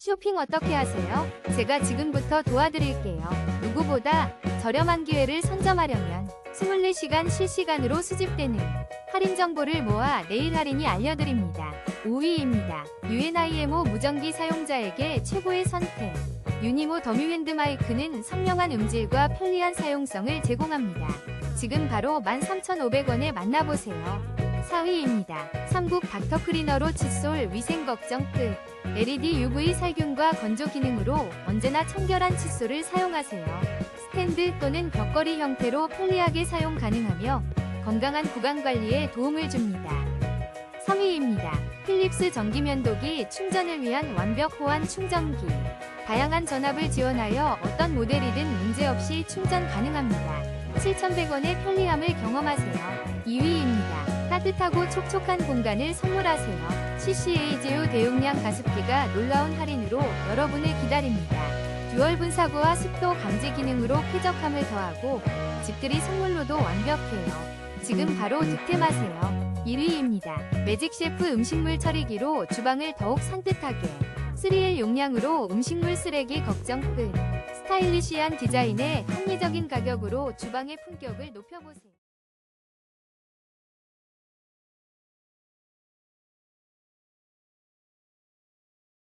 쇼핑 어떻게 하세요? 제가 지금부터 도와드릴게요. 누구보다 저렴한 기회를 선점하려면 24시간 실시간으로 수집되는 할인 정보를 모아 내일 할인이 알려드립니다. 5위입니다. UNIMO 무전기 사용자에게 최고의 선택. 유니모 더뮤핸드 마이크는 선명한 음질과 편리한 사용성을 제공합니다. 지금 바로 13,500원에 만나보세요. 4위입니다. 삼국 닥터 클리너로 칫솔 위생 걱정 끝. LED UV 살균과 건조 기능으로 언제나 청결한 칫솔을 사용하세요. 스탠드 또는 벽걸이 형태로 편리하게 사용 가능하며 건강한 구강 관리에 도움을 줍니다. 3위입니다. 필립스 전기면도기 충전을 위한 완벽 호환 충전기. 다양한 전압을 지원하여 어떤 모델이든 문제없이 충전 가능합니다. 7,100원의 편리함을 경험하세요. 2위입니다. 따뜻하고 촉촉한 공간을 선물하세요. CCAGO 대용량 가습기가 놀라운 할인으로 여러분을 기다립니다. 듀얼 분사구와 습도 감지 기능으로 쾌적함을 더하고 집들이 선물로도 완벽해요. 지금 바로 득템하세요. 1위입니다. 매직 셰프 음식물 처리기로 주방을 더욱 산뜻하게 3L 용량으로 음식물 쓰레기 걱정 끝. 스타일리시한 디자인에 합리적인 가격으로 주방의 품격을 높여보세요.